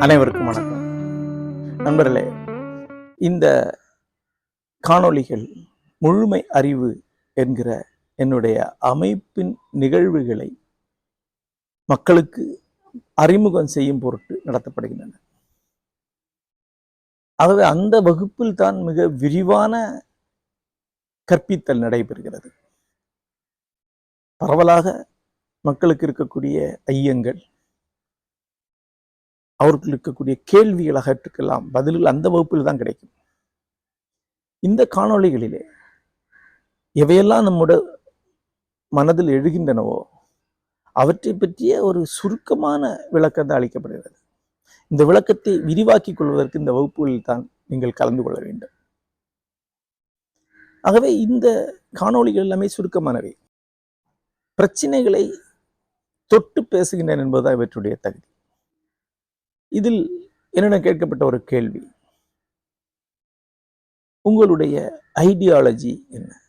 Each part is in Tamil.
அனைவருக்கும் வணக்கம். நண்பர்களே இந்த காணொளிகள் முழுமை அறிவு என்கிற என்னுடைய அமைப்பின் நிகழ்வுகளை மக்களுக்கு அறிமுகம் செய்யும் பொருட்டு நடத்தப்படுகின்றன. ஆகவே அந்த வகுப்பில் தான் மிக விரிவான கற்பித்தல் நடைபெறுகிறது. பரவலாக மக்களுக்கு இருக்கக்கூடிய ஐயங்கள் அவர்களுக்கு இருக்கக்கூடிய கேள்விகள் அகற்றுக்கெல்லாம் பதில்கள் அந்த வகுப்பில் தான் கிடைக்கும். இந்த காணொளிகளிலே எவையெல்லாம் நம்முடைய மனதில் எழுகின்றனவோ அவற்றை பற்றிய ஒரு சுருக்கமான விளக்கம் தான் அளிக்கப்படுகிறது. இந்த விளக்கத்தை விரிவாக்கிக் கொள்வதற்கு இந்த வகுப்புகளில் தான் நீங்கள் கலந்து கொள்ள வேண்டும். ஆகவே இந்த காணொளிகள் எல்லாமே சுருக்கமானவை. பிரச்சனைகளை தொட்டு பேசுகின்றன என்பதுதான் இவற்றுடைய தகுதி. இதில் என்னிடம் கேட்கப்பட்ட ஒரு கேள்வி? உங்களுடைய ஐடியாலஜி என்ன?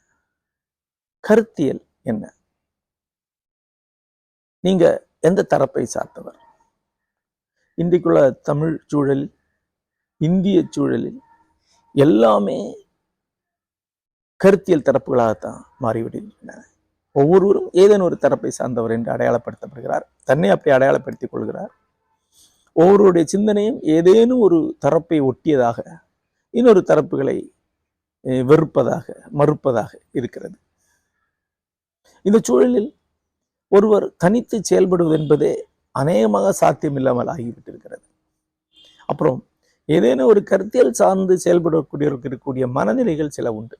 கருத்தியல் என்ன? நீங்க எந்த தரப்பை சார்ந்தவர்? இன்றைக்குள்ள தமிழ் சூழலில் இந்திய சூழலில் எல்லாமே கருத்தியல் தரப்புகளாகத்தான் மாறிவிடுகின்றன. ஒவ்வொருவரும் ஏதேனும் ஒரு தரப்பை சார்ந்தவர் என்று அடையாளப்படுத்தப்படுகிறார். தன்னை அப்படி அடையாளப்படுத்திக் கொள்கிறார். ஒவ்வொருடைய சிந்தனையும் ஏதேனும் ஒரு தரப்பை ஒட்டியதாக இன்னொரு தரப்புகளை வெறுப்பதாக மறுப்பதாக இருக்கிறது. இந்த சூழலில் ஒருவர் தனித்து செயல்படுவது என்பதே அநேகமாக சாத்தியமில்லாமல் ஆகிவிட்டிருக்கிறது. அப்புறம் ஏதேனும் ஒரு கருத்தியல் சார்ந்து செயல்படக்கூடியவருக்கு இருக்கக்கூடிய மனநிலைகள் சில உண்டு.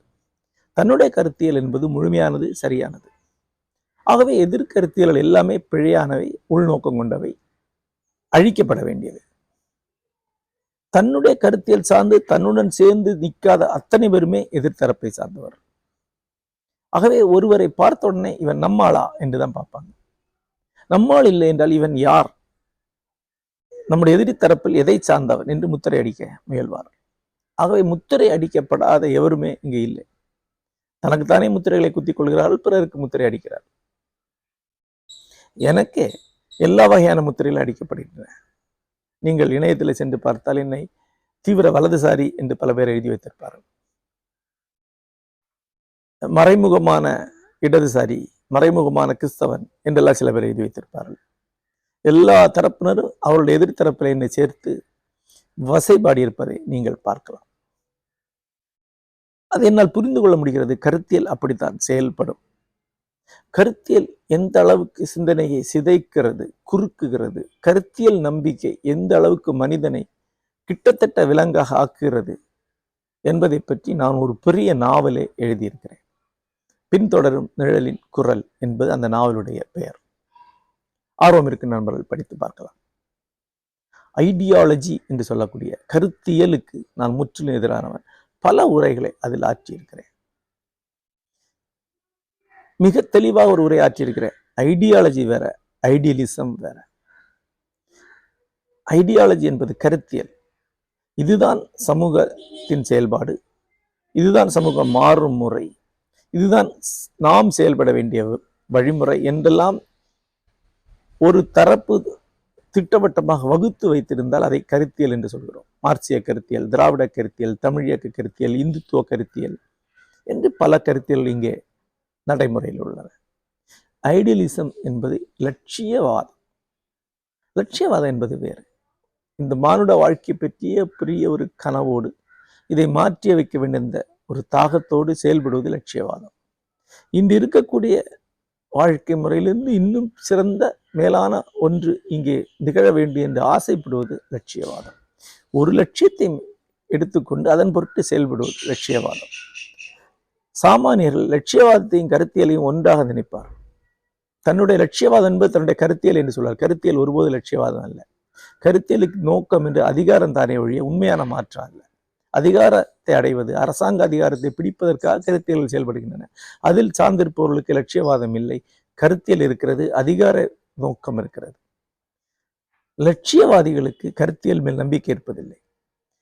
தன்னுடைய கருத்தியல் என்பது முழுமையானது சரியானது. ஆகவே எதிர்கருத்தியல்கள் எல்லாமே பிழையானவை உள்நோக்கம் கொண்டவை அழிக்கப்பட வேண்டியது. தன்னுடைய கருத்தியல் சார்ந்து தன்னுடன் சேர்ந்து நிற்காத அத்தனை பேருமே எதிர்த்தரப்பை சார்ந்தவர். ஆகவே ஒருவரை பார்த்த உடனே இவன் நம்மாளா என்றுதான் பார்ப்பாங்க. நம்மால் இல்லை என்றால் இவன் யார்? நம்முடைய எதிரி தரப்பில் எதை சார்ந்தவன்? என்று முத்திரை அடிக்க முயல்வார் ஆகவே முத்திரை அடிக்கப்படாத எவருமே இங்கே இல்லை. தனக்குத்தானே முத்திரைகளை குத்திக் கொள்கிறார்கள் பிறருக்கு முத்திரை அடிக்கிறார் எனக்கே எல்லா வகையான முத்திரைகளும் அடிக்கப்படுகின்றன. நீங்கள் இணையத்தில் சென்று பார்த்தால் என்னை தீவிர வலதுசாரி என்று பல பேர் எழுதி வைத்திருப்பார்கள். மறைமுகமான இடதுசாரி மறைமுகமான கிறிஸ்தவன் என்றெல்லாம் சில பேர் எழுதி வைத்திருப்பார்கள். எல்லா தரப்பினரும் அவருடைய எதிர்த்தரப்பில் என்னை சேர்த்து வசைபாடி இருப்பதை நீங்கள் பார்க்கலாம். அது என்னால் புரிந்து கொள்ள முடிகிறது. கருத்தியல் அப்படித்தான் செயல்படும். கருத்தியல் எந்த அளவுக்கு சிந்தனையை சிதைக்கிறது குறுக்குகிறது கருத்தியல் நம்பிக்கை எந்த அளவுக்கு மனிதனை கிட்டத்தட்ட விலங்காக ஆக்குகிறது என்பதை பற்றி நான் ஒரு பெரிய நாவலே எழுதியிருக்கிறேன். பின்தொடரும் நிழலின் குரல் என்பது அந்த நாவலுடைய பெயர். ஆர்வம் இருக்கும் நண்பர்கள் படித்து பார்க்கலாம். ஐடியாலஜி என்று சொல்லக்கூடிய கருத்தியலுக்கு நான் முற்றிலும் எதிரானவன். பல உரைகளை அதில் ஆற்றியிருக்கிறேன். மிக தெளிவாக ஒரு உரை ஆற்றியிருக்கிறேன். ஐடியாலஜி வேற ஐடியலிசம் வேற. ஐடியாலஜி என்பது கருத்தியல். இதுதான் சமூகத்தின் செயல்பாடு. இதுதான் சமூகம் மாறும் முறை இதுதான் நாம் செயல்பட வேண்டிய வழிமுறை என்றெல்லாம் ஒரு தரப்பு திட்டவட்டமாக வகுத்து வைத்திருந்தால் அதை கருத்தியல் என்று சொல்கிறோம். மார்க்சிய கருத்தியல் திராவிட கருத்தியல் தமிழியக்க கருத்தியல் இந்துத்துவ கருத்தியல் என்று பல கருத்தியல் இங்கே நடைமுறையில் உள்ளன. ஐடியலிசம் என்பது லட்சியவாதம். லட்சியவாதம் என்பது வேறு. இந்த மானுட வாழ்க்கை பற்றிய பெரிய ஒரு கனவோடு இதை மாற்றி வைக்க வேண்டிய ஒரு தாகத்தோடு செயல்படுவது லட்சியவாதம். இன்று இருக்கக்கூடிய வாழ்க்கை முறையிலிருந்து இன்னும் சிறந்த மேலான ஒன்று இங்கே நிகழ வேண்டும் என்று ஆசைப்படுவது லட்சியவாதம். ஒரு லட்சியத்தை எடுத்துக்கொண்டு அதன் பொருட்டு செயல்படுவது லட்சியவாதம். சாமானியர்கள் லட்சியவாதத்தையும் கருத்தியலையும் ஒன்றாக நினைப்பார் தன்னுடைய லட்சியவாதம் என்பது தன்னுடைய கருத்தியல் என்று சொல்வார். கருத்தியல் ஒருபோது லட்சியவாதம் அல்ல. கருத்தியலுக்கு நோக்கம் என்று அதிகாரம் தானே ஒழிய உண்மையான மாற்றம் அல்ல. அதிகாரத்தை அடைவது அரசாங்க அதிகாரத்தை பிடிப்பதற்காக கருத்தியல்கள் செயல்படுகின்றன. அதில் சார்ந்திருப்பவர்களுக்கு லட்சியவாதம் இல்லை. கருத்தியல் இருக்கிறது அதிகார நோக்கம் இருக்கிறது. லட்சியவாதிகளுக்கு கருத்தியல் மேல் நம்பிக்கை இருப்பதில்லை.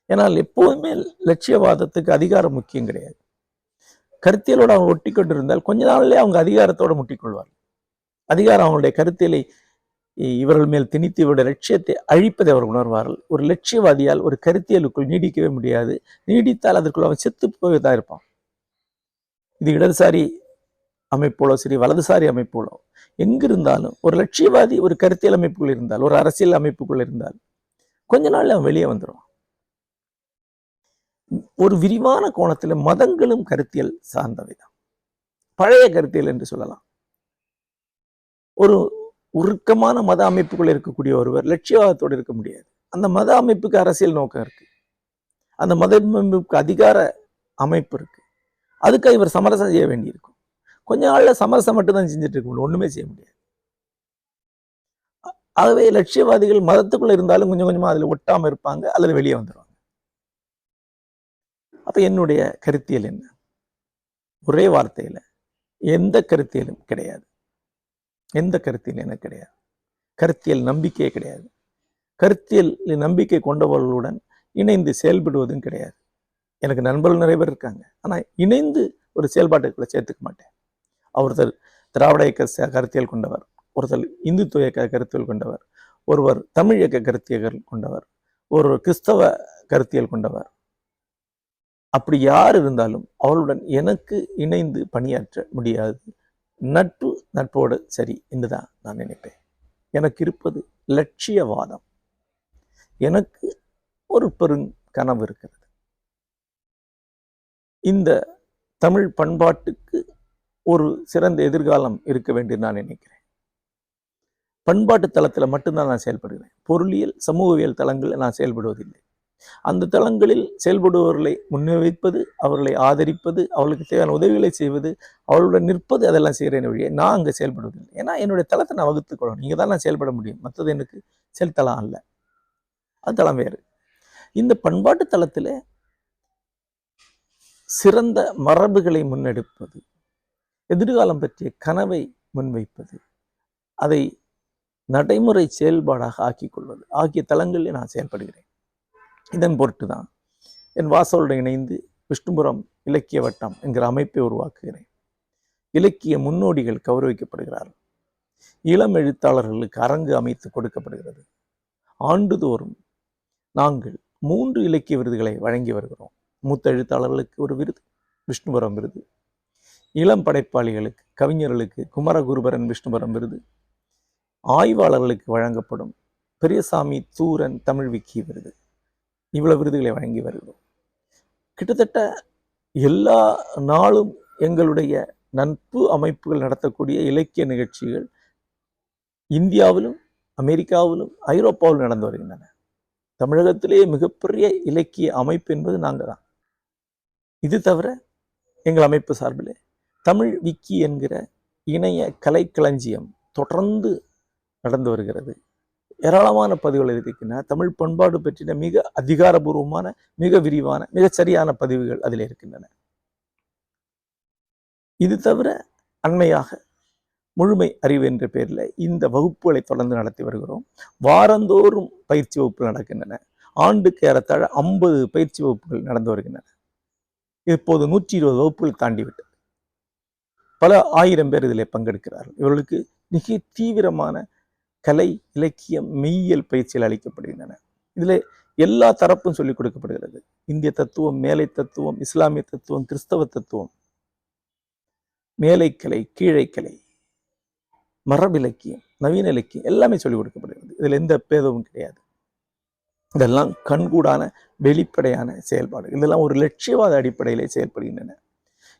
ஏனால் எப்போதுமே லட்சியவாதத்துக்கு அதிகாரம் முக்கியம் கிடையாது. கருத்தியலோடு அவங்க ஒட்டி கொண்டிருந்தால் கொஞ்ச நாள்லேயே அவங்க அதிகாரத்தோடு முட்டிக்கொள்வார்கள். அதிகாரம் அவங்களுடைய கருத்தியலை இவர்கள் மேல் திணித்து இவருடைய லட்சியத்தை அழிப்பதை அவர் உணர்வார்கள். ஒரு லட்சியவாதியால் ஒரு கருத்தியலுக்குள் நீடிக்கவே முடியாது. நீடித்தால் அதற்குள் அவன் செத்து போய் தான் இருப்பான். இது இடதுசாரி அமைப்போலோ சரி வலதுசாரி அமைப்போலோ எங்கிருந்தாலும் ஒரு லட்சியவாதி ஒரு கருத்தியல் அமைப்புக்குள் இருந்தால் ஒரு அரசியல் அமைப்புக்குள் இருந்தால் கொஞ்ச நாள்ல அவன் வெளியே வந்துடுவான் ஒரு விரிவான கோணத்தில் மதங்களும் கருத்தியல் சார்ந்தவை தான் பழைய கருத்தியல் என்று சொல்லலாம். ஒரு உருக்கமான மத அமைப்புகள் இருக்கக்கூடிய ஒருவர் லட்சியவாதத்தோடு இருக்க முடியாது. அந்த மத அமைப்புக்கு அரசியல் நோக்கம் இருக்கு. அந்த மத அமைப்புக்கு அதிகார அமைப்பு இருக்கு. அதுக்காக இவர் சமரசம் செய்ய வேண்டியிருக்கும். கொஞ்ச நாள்ல சமரசம் மட்டும்தான் செஞ்சுட்டு இருக்க முடியும். ஒண்ணுமே செய்ய முடியாது. ஆகவே லட்சியவாதிகள் மதத்துக்குள்ள இருந்தாலும் கொஞ்சம் கொஞ்சமா அதுல ஒட்டாம இருப்பாங்க. அல்லது வெளியே வந்துடுவாங்க அப்போ என்னுடைய கருத்தியல் என்ன? ஒரே வார்த்தையில எந்த கருத்தியலும் கிடையாது. எந்த கருத்தியல் எனக்கு கிடையாது. கருத்தியல் நம்பிக்கையே கிடையாது. கருத்தியல் நம்பிக்கை கொண்டவர்களுடன் இணைந்து செயல்படுவதும் கிடையாது. எனக்கு நண்பர்கள் நிறைய பேர் இருக்காங்க. ஆனா இணைந்து ஒரு செயல்பாட்டுக்குள்ள சேர்த்துக்க மாட்டேன். ஒருத்தர் திராவிட இயக்க கருத்தியல் கொண்டவர் ஒருத்தர் இந்துத்துவ இயக்க கருத்தியல் கொண்டவர் ஒருவர் தமிழ் இயக்க கருத்தியல் கொண்டவர் ஒரு கிறிஸ்தவ கருத்தியல் கொண்டவர். அப்படி யார் இருந்தாலும் அவளுடன் எனக்கு இணைந்து பணியாற்ற முடியாது. நட்பு நட்போடு சரி என்றுதான் நான் நினைப்பேன். எனக்கு இருப்பது லட்சியவாதம். எனக்கு ஒரு பெரும் கனவு இருக்கிறது. இந்த தமிழ் பண்பாட்டுக்கு ஒரு சிறந்த எதிர்காலம் இருக்க வேண்டும் நான் நினைக்கிறேன். பண்பாட்டு தளத்தில் மட்டும்தான் நான் செயல்படுகிறேன். பொருளியல் சமூகவியல் தளங்களில் நான் செயல்படுவதில்லை. அந்த தளங்களில் செயல்படுபவர்களை முன்வைப்பது அவர்களை ஆதரிப்பது அவர்களுக்கு தேவையான உதவிகளை செய்வது அவர்களுடன் நிற்பது அதெல்லாம் செய்கிறேன் வழியே நான் அங்கே செயல்படுவதில்லை. ஏன்னா என்னுடைய தளத்தை நான் வகுத்துக்கொள்ளணும். இங்கே தான் நான் செயல்பட முடியும். மற்றது எனக்கு செயல்தளம் அல்ல. அது தளம் வேறு. இந்த பண்பாட்டு தளத்தில் சிறந்த மரபுகளை முன்னெடுப்பது எதிர்காலம் பற்றிய கனவை முன்வைப்பது அதை நடைமுறை செயல்பாடாக ஆக்கிக் கொள்வது ஆகிய தளங்களில் நான் செயல்படுகிறேன். இதன் பொருட்டு தான் என் வாசலுடன் இணைந்து விஷ்ணுபுரம் இலக்கிய வட்டம் என்கிற அமைப்பை உருவாக்குகிறேன். இலக்கிய முன்னோடிகள் கௌரவிக்கப்படுகிறார்கள். இளம் எழுத்தாளர்களுக்கு அரங்கு அமைத்து கொடுக்கப்படுகிறது. ஆண்டுதோறும் நாங்கள் மூன்று இலக்கிய விருதுகளை வழங்கி வருகிறோம். மூத்த எழுத்தாளர்களுக்கு ஒரு விருது விஷ்ணுபுரம் விருது. இளம் படைப்பாளிகளுக்கு கவிஞர்களுக்கு குமரகுருபரன் விஷ்ணுபுரம் விருது. ஆய்வாளர்களுக்கு வழங்கப்படும் பெரியசாமி தூரன் தமிழ் விக்கி விருது. இவ்வளவு விருதுகளை வழங்கி வருகிறோம். கிட்டத்தட்ட எல்லா நாளும் எங்களுடைய நட்பு அமைப்புகள் நடத்தக்கூடிய இலக்கிய நிகழ்ச்சிகள் இந்தியாவிலும் அமெரிக்காவிலும் ஐரோப்பாவிலும் நடந்து வருகின்றன. தமிழகத்திலேயே மிகப்பெரிய இலக்கிய அமைப்பு என்பது நாங்கள் தான் இது தவிர எங்கள் அமைப்பு சார்பில் தமிழ் விக்கி என்கிற இணைய கலைக்களஞ்சியம் தொடர்ந்து நடந்து வருகிறது. ஏராளமான பதிவுகள் இருக்கின்றன. தமிழ் பண்பாடு பற்றின மிக அதிகாரபூர்வமான மிக விரிவான மிக சரியான பதிவுகள் அதில் இருக்கின்றன. இது தவிர அண்மையாக முழுமை அறிவு என்ற பெயரில் இந்த வகுப்புகளை தொடர்ந்து நடத்தி வருகிறோம். வாரந்தோறும் பயிற்சி வகுப்புகள் நடக்கின்றன. ஆண்டுக்கு ஏறத்தாழ ஐம்பது பயிற்சி வகுப்புகள் நடந்து வருகின்றன. இப்போது நூற்றி இருபது வகுப்புகள் தாண்டிவிட்டது. பல ஆயிரம் பேர் இதில் பங்கெடுக்கிறார்கள். இவர்களுக்கு மிக தீவிரமான கலை இலக்கியம் மெய்யியல் பயிற்சிகள் அளிக்கப்படுகின்றன. இதில் எல்லா தரப்பும் சொல்லிக் கொடுக்கப்படுகிறது. இந்திய தத்துவம் மேலை தத்துவம் இஸ்லாமிய தத்துவம் கிறிஸ்தவ தத்துவம். மேலைக்கலை கீழைக்கலை மரபிலக்கியம் நவீன இலக்கியம் எல்லாமே சொல்லிக் கொடுக்கப்படுகிறது. இதில் எந்த பேதமும் கிடையாது. இதெல்லாம் கண்கூடான வெளிப்படையான செயல்பாடு இதெல்லாம் ஒரு லட்சியவாத அடிப்படையிலே செயல்படுகின்றன.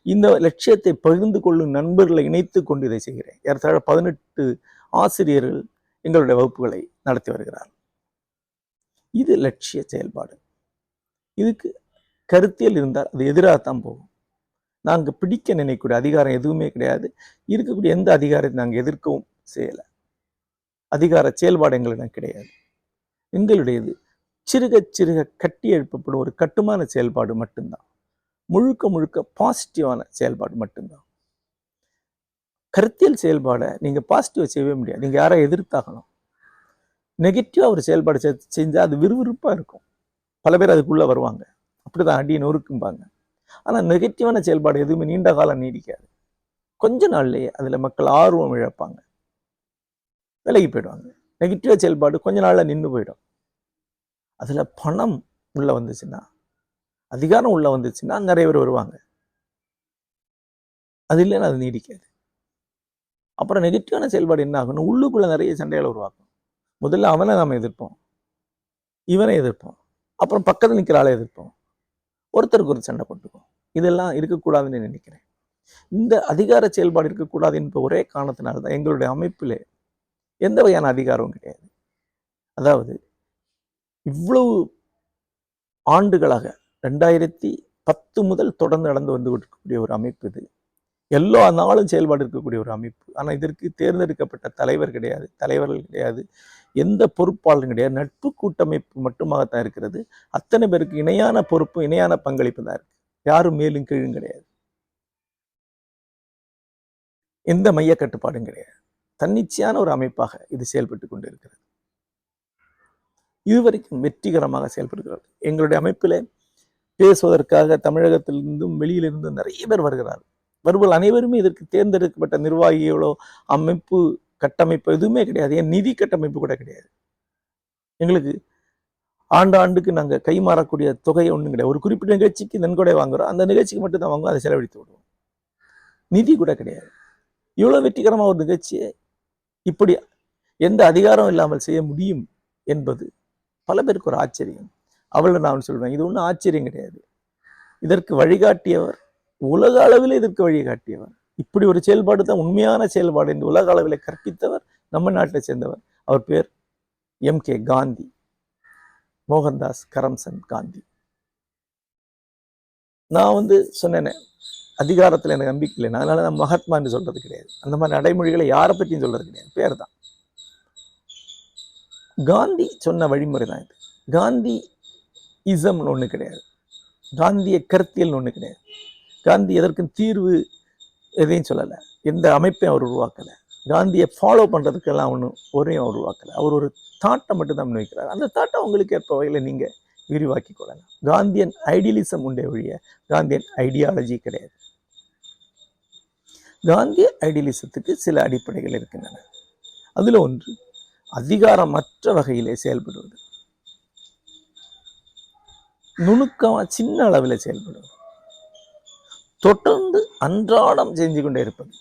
இந்த லட்சியத்தை பகிர்ந்து கொள்ளும் நண்பர்களை இணைத்து கொண்டு இதை செய்கிறேன். ஏறத்தாழ பதினெட்டு ஆசிரியர்கள் எங்களுடைய வகுப்புகளை நடத்தி வருகிறார். இது லட்சிய செயல்பாடு. இதுக்கு கருத்தியல் இருந்தால் அது எதிராகத்தான் போகும். நாங்கள் பிடிக்க நினைக்கக்கூடிய அதிகாரம் எதுவுமே கிடையாது. இருக்கக்கூடிய எந்த அதிகாரத்தை நாங்கள் எதிர்க்கவும் செய்யலை. அதிகார செயல்பாடு எங்களிடம் கிடையாது. எங்களுடையது சிறுக சிறுக கட்டி எழுப்பப்படும் ஒரு கட்டுமான செயல்பாடு மட்டும்தான். முழுக்க முழுக்க பாசிட்டிவான செயல்பாடு மட்டும்தான். கருத்தியல் செயல்பாடை நீங்கள் பாசிட்டிவாக செய்யவே முடியாது. நீங்கள் யாரை எதிர்த்தாகணும்? நெகட்டிவாக ஒரு செயல்பாடு செ- செஞ்சால் அது விறுவிறுப்பாக இருக்கும். பல பேர் அதுக்குள்ளே வருவாங்க. அப்படிதான் அடியை நொறுக்கும்பாங்க. ஆனால் நெகட்டிவான செயல்பாடு எதுவுமே நீண்ட காலம் நீடிக்காது. கொஞ்ச நாள்லேயே அதில் மக்கள் ஆர்வம் இழப்பாங்க. விலகி போயிடுவாங்க. நெகட்டிவாக செயல்பாடு கொஞ்ச நாளில் நின்று போயிடும். அதில் பணம் உள்ளே வந்துச்சுன்னா அதிகாரம் உள்ளே வந்துச்சுன்னா நிறைய பேர் வருவாங்க. அது இல்லைன்னா அது நீடிக்காது. அப்புறம் நெகட்டிவான செயல்பாடு என்ன ஆகும்னா உள்ளுக்குள்ளே நிறைய சண்டைகளை உருவாக்கும். முதல்ல அவனை நாம் எதிர்ப்போம். இவனை எதிர்ப்போம். அப்புறம் பக்கத்தில் நிற்கிற ஆளை எதிர்ப்போம். ஒருத்தருக்கு ஒரு சண்டை போட்டுக்கும் இதெல்லாம் இருக்கக்கூடாதுன்னு நினைக்கிறேன். இந்த அதிகார செயல்பாடு இருக்கக்கூடாது என்ற ஒரே காரணத்தினால தான் எங்களுடைய அமைப்பிலே எந்த வகையான அதிகாரமும் கிடையாது. அதாவது இவ்வளவு ஆண்டுகளாக ரெண்டாயிரத்தி பத்து முதல் தொடர்ந்து நடந்து வந்து கொண்டிருக்கக்கூடிய ஒரு அமைப்பு இது. எல்லா நாளும் செயல்பாடு இருக்கக்கூடிய ஒரு அமைப்பு. ஆனால் இதற்கு தேர்ந்தெடுக்கப்பட்ட தலைவர் கிடையாது தலைவர்கள் கிடையாது எந்த பொறுப்பாளரும் கிடையாது. நட்பு கூட்டமைப்பு மட்டுமாகத்தான் இருக்கிறது. அத்தனை பேருக்கு இணையான பொறுப்பு இணையான பங்களிப்பு தான் இருக்குது யாரும் மேலும் கீழும் கிடையாது. எந்த மைய கட்டுப்பாடும் கிடையாது. தன்னிச்சையான ஒரு அமைப்பாக இது செயல்பட்டு கொண்டு இருக்கிறது இதுவரைக்கும் வெற்றிகரமாக செயல்படுகிறது. எங்களுடைய அமைப்பில் பேசுவதற்காக தமிழகத்திலிருந்தும் வெளியிலிருந்தும் நிறைய பேர் வருகிறார்கள். வருபவர்கள் அனைவருமே இதற்கு தேர்ந்தெடுக்கப்பட்ட நிர்வாகிகளோ அமைப்பு கட்டமைப்பு எதுவுமே கிடையாது. ஏன்? நிதி கட்டமைப்பு கூட கிடையாது. எங்களுக்கு ஆண்டு ஆண்டுக்கு நாங்கள் கைமாறக்கூடிய தொகை ஒன்றும் கிடையாது. ஒரு குறிப்பிட்ட நிகழ்ச்சிக்கு நன்கொடை வாங்குறோம். அந்த நிகழ்ச்சிக்கு மட்டும் தான் வாங்குவோம். அதை செலவழித்து விடுவோம். நிதி கூட கிடையாது. இவ்வளோ வெற்றிகரமாக ஒரு நிகழ்ச்சியை இப்படி எந்த அதிகாரம் இல்லாமல் செய்ய முடியும் என்பது பல பேருக்கு ஒரு ஆச்சரியம். அவளை நான் சொல்வேன். இது ஒன்றும் ஆச்சரியம் கிடையாது. இதற்கு வழிகாட்டியவர் உலக அளவில் இதற்கு வழிகாட்டியவர் இப்படி ஒரு செயல்பாடு தான் உண்மையான செயல்பாடு என்று உலக அளவில் கற்பித்தவர் நம்ம நாட்டை சேர்ந்தவர். அவர் பேர் எம் கே காந்தி. மோகன்தாஸ் கரம்சந்த் காந்தி. நான் வந்து சொன்னேனே அதிகாரத்தில் எனக்கு நம்பிக்கை இல்லை. அதனால நான் மகாத்மான்னு சொல்றது கிடையாது. அந்த மாதிரி நடைமொழிகளை யாரை பற்றியும் சொல்றது கிடையாது. பேர் தான். காந்தி சொன்ன வழிமுறை தான் இது. காந்தி இசம்னு ஒன்று கிடையாது. காந்திய கருத்தியல்னு ஒன்று கிடையாது. காந்தி எதற்கும் தீர்வு எதையும் சொல்லலை. எந்த அமைப்பையும் அவர் உருவாக்கலை. காந்தியை ஃபாலோ பண்ணுறதுக்கெல்லாம் ஒன்றும் ஒரையும் அவர் உருவாக்கலை. அவர் ஒரு தாட்டை மட்டும் தான் முன்வைக்கிறார். அந்த தாட்டை உங்களுக்கு ஏற்ப வகையில் நீங்கள் விரிவாக்கி கொள்ளலாம். காந்தியன் ஐடியலிசம் உண்டே ஒழிய காந்தியன் ஐடியாலஜி கிடையாது. காந்திய ஐடியலிசத்துக்கு சில அடிப்படைகள் இருக்கின்றன. அதில் ஒன்று அதிகாரமற்ற வகையிலே செயல்படுவது. நுணுக்கமாக சின்ன அளவில் செயல்படுவது. தொடர்ந்து அன்றாடம் செஞ்சு கொண்டே இருப்பது.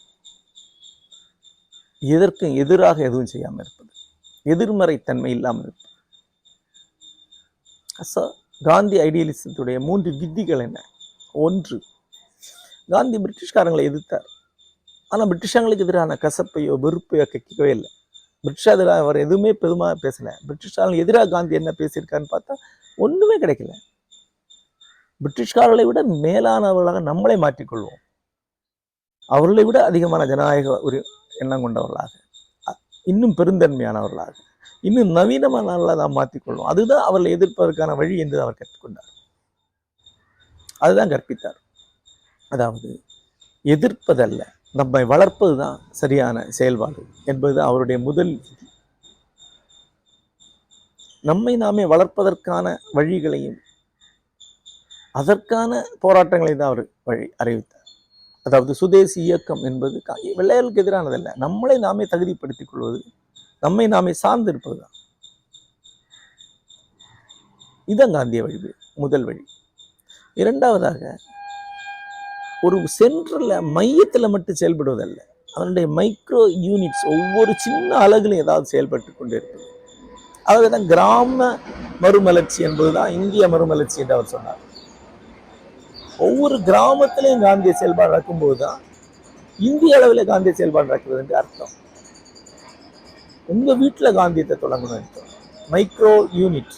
எதற்கும் எதிராக எதுவும் செய்யாமல் இருப்பது. எதிர்மறை தன்மை இல்லாமல் இருப்பது. அசா காந்தி ஐடியலிசத்துடைய மூன்று வித்திகள் என்ன? ஒன்று காந்தி பிரிட்டிஷ்காரங்களை எதிர்த்தார். ஆனால் பிரிட்டிஷாங்களுக்கு எதிரான கசப்பையோ வெறுப்பையோ கக்கவே இல்லை. பிரிட்டிஷா எதிராக அவர் எதுவுமே பெருமாக பேசலை. பிரிட்டிஷ்காரங்களுக்கு எதிராக காந்தி என்ன பேசியிருக்காருன்னு பார்த்தா ஒன்றுமே கிடைக்கல. பிரிட்டிஷ்காரர்களை விட மேலானவர்களாக நம்மளை மாற்றிக்கொள்வோம். அவர்களை விட அதிகமான ஜனநாயக ஒரு எண்ணம் கொண்டவர்களாக. இன்னும் பெருந்தன்மையானவர்களாக. இன்னும் நவீனமானவர்களாக நாம் மாற்றிக்கொள்வோம். அதுதான் அவர்களை எதிர்ப்பதற்கான வழி என்று அவர் கற்றுக்கொண்டார். அதுதான் கற்பித்தார். அதாவது எதிர்ப்பதல்ல நம்மை வளர்ப்பது தான் சரியான செயல்பாடு என்பது அவருடைய முதல் நம்மை நாமே வளர்ப்பதற்கான வழிகளையும் அதற்கான போராட்டங்களை தான் அவர் வழி அறிவித்தார். அதாவது சுதேசி இயக்கம் என்பது கா- வெள்ளையர்களுக்கு எதிரானதல்ல. நம்மளை நாமே தகுதிப்படுத்திக் கொள்வது நம்மை நாமே சார்ந்திருப்பது தான். இதுதான் காந்திய வழி முதல் வழி. இரண்டாவதாக ஒரு சென்ட்ரல்ல மையத்தில் மட்டும் செயல்படுவதல்ல. அதனுடைய மைக்ரோ யூனிட்ஸ் ஒவ்வொரு சின்ன அலகுலையும் ஏதாவது செயல்பட்டு கொண்டே இருப்பது ஆகவே தான் கிராம மறுமலர்ச்சி என்பதுதான் இந்திய மறுமலர்ச்சி என்று அவர் சொன்னார். ஒவ்வொரு கிராமத்திலையும் காந்திய செயல்பாடு நடக்கும்போது தான் இந்திய அளவில் காந்திய செயல்பாடு நடக்கிறது அர்த்தம். உங்க வீட்டில் காந்தியத்தை தொடங்கணும் அர்த்தம் மைக்ரோ யூனிட்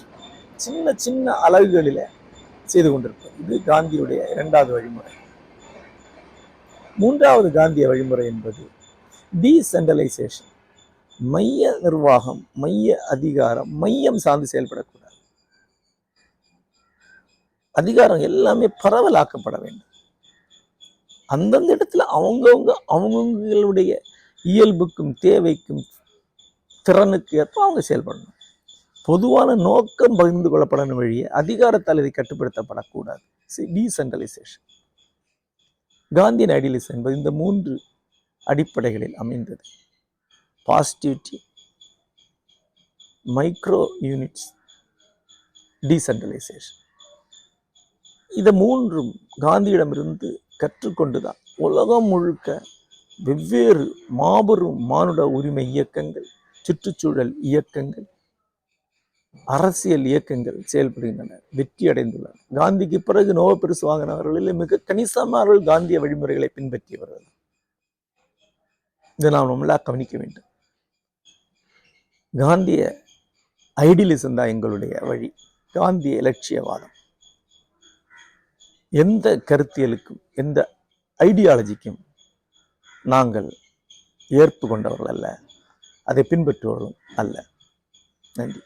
சின்ன சின்ன அளவுகளில் செய்து கொண்டிருப்போம். இது காந்தியுடைய இரண்டாவது வழிமுறை. மூன்றாவது காந்திய வழிமுறை என்பது டீசென்ட்ரலைசேஷன் மைய நிர்வாகம் மைய அதிகாரம் மையம் சார்ந்து செயல்படக்கூடும் அதிகாரம் எல்லாமே பரவலாக்கப்பட வேண்டும். அந்தந்த இடத்துல அவங்கவுங்க அவங்கவுங்களுடைய இயல்புக்கும் தேவைக்கும் திறனுக்கு ஏற்ப அவங்க செயல்படணும். பொதுவான நோக்கம் பகிர்ந்து கொள்ளப்படணும் வழியே அதிகாரத்தால் இதை கட்டுப்படுத்தப்படக்கூடாது. டீசென்ட்ரலைசேஷன் காந்தியின் ஐடியலிசம் என்பது இந்த மூன்று அடிப்படைகளில் அமைந்தது. பாசிட்டிவிட்டி மைக்ரோ யூனிட்ஸ் டீசென்ட்ரலைசேஷன் இதை மூன்றும் காந்தியிடமிருந்து கற்றுக்கொண்டுதான். உலகம் முழுக்க வெவ்வேறு மாபெரும் மானுட உரிமை இயக்கங்கள் சுற்றுச்சூழல் இயக்கங்கள் அரசியல் இயக்கங்கள் செயல்படுகின்றன வெற்றி அடைந்துள்ளன காந்திக்கு பிறகு நோவ பரிசு வாங்கினவர்களில் மிக கணிசமானவர்கள் காந்திய வழிமுறைகளை பின்பற்றியவர்கள். இதை நாம் நம்மளா கவனிக்க வேண்டும். காந்திய ஐடியலிசம் தான் எங்களுடைய வழி. காந்திய இலட்சியவாதம். எந்த கருத்தியலுக்கும் எந்த ஐடியாலஜிக்கும் நாங்கள் ஏற்பு கொண்டவர்கள் அல்ல. அதை பின்பற்றுவர்களும் அல்ல. நன்றி.